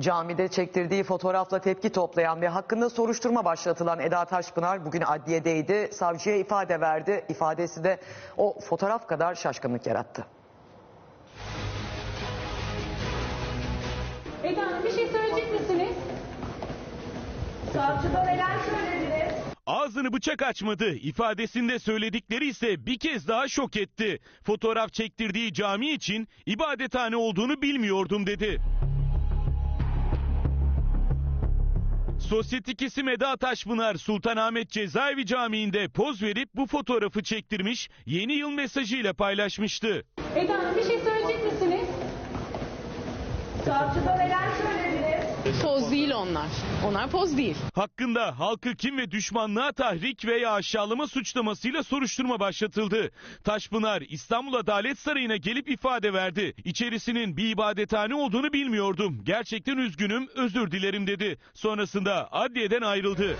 Camide çektirdiği fotoğrafla tepki toplayan ve hakkında soruşturma başlatılan Eda Taşpınar bugün adliyedeydi. Savcıya ifade verdi. İfadesi de o fotoğraf kadar şaşkınlık yarattı. Eda Hanım bir şey söyleyecek misiniz? Savcıda neler söylediniz? Ağzını bıçak açmadı. İfadesinde söyledikleri ise bir kez daha şok etti. Fotoğraf çektirdiği cami için ibadethane olduğunu bilmiyordum dedi. Sosyetik isim Eda Taşpınar Sultanahmet Cezaevi Camii'nde poz verip bu fotoğrafı çektirmiş, yeni yıl mesajıyla paylaşmıştı. Eda bir şey söyleyecek misiniz? Savcıda onlar. Onlar poz değil. Hakkında halkı kim ve düşmanlığa tahrik veya aşağılama suçlamasıyla soruşturma başlatıldı. Taşpınar İstanbul Adalet Sarayı'na gelip ifade verdi. İçerisinin bir ibadethane olduğunu bilmiyordum. Gerçekten üzgünüm, özür dilerim dedi. Sonrasında adliyeden ayrıldı.